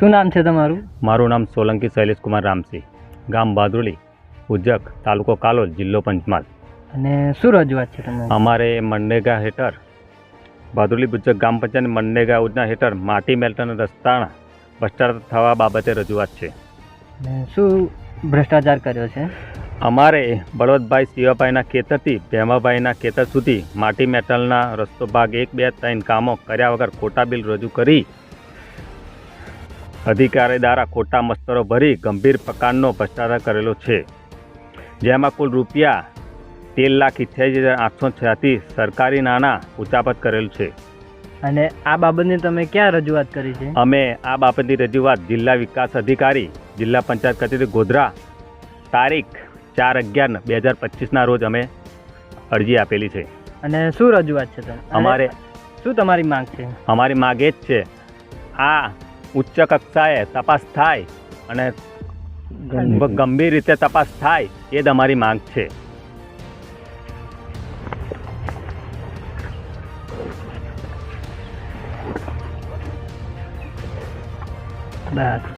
શું નામ છે તમારું? મારું નામ સોલંકી શૈલેષકુમાર રામસિંહ ગામ બાદરોલી ઉજ્જક તાલુકો કાલોલ જિલ્લો પંચમહાલ. અને શું રજૂઆત છે તમારી? અમારે મંડેગા હેઠળ બાદરોલી ઉજ્જક ગામ પંચાયત મંડેગા યોજના હેઠળ માટી મેલ્ટન રસ્તાના ભ્રષ્ટાચાર થવા બાબતે રજૂઆત છે. અને શું ભ્રષ્ટાચાર કર્યો છે? અમારે બળવંતભાઈ શિવાભાઈના ખેતરથી ભેમાભાઈના ખેતર સુધી માટી મેટલના રસ્તો ભાગ એક બે ત્રણ કામો કર્યા વગર ખોટા બિલ રજૂ કરી અધિકારી દ્વારા ખોટા મસ્તરો ભરી ગંભીર પ્રકારનો ભ્રષ્ટાચાર કરેલો છે. જેમાં કુલ રૂપિયા તેર લાખ ઇઠ્યાસી હજાર આઠસો છ્યાસી સરકારી નાણાં ઉચાપત કરેલું છે. અને આ બાબતની તમે ક્યાં રજૂઆત કરી છે? અમે આ બાબતની રજૂઆત જિલ્લા વિકાસ અધિકારી જિલ્લા પંચાયત કચેરી ગોધરા તારીખ ચાર અગિયાર બે હજાર પચીસના રોજ અમે અરજી આપેલી છે. અને શું રજૂઆત છે અમારે શું તમારી માંગ છે? અમારી માંગ એ જ છે આ ઉચ્ચ કક્ષાએ તપાસ થાય અને ગંભીર રીતે તપાસ થાય એ જ અમારી માંગ છે. બરાબર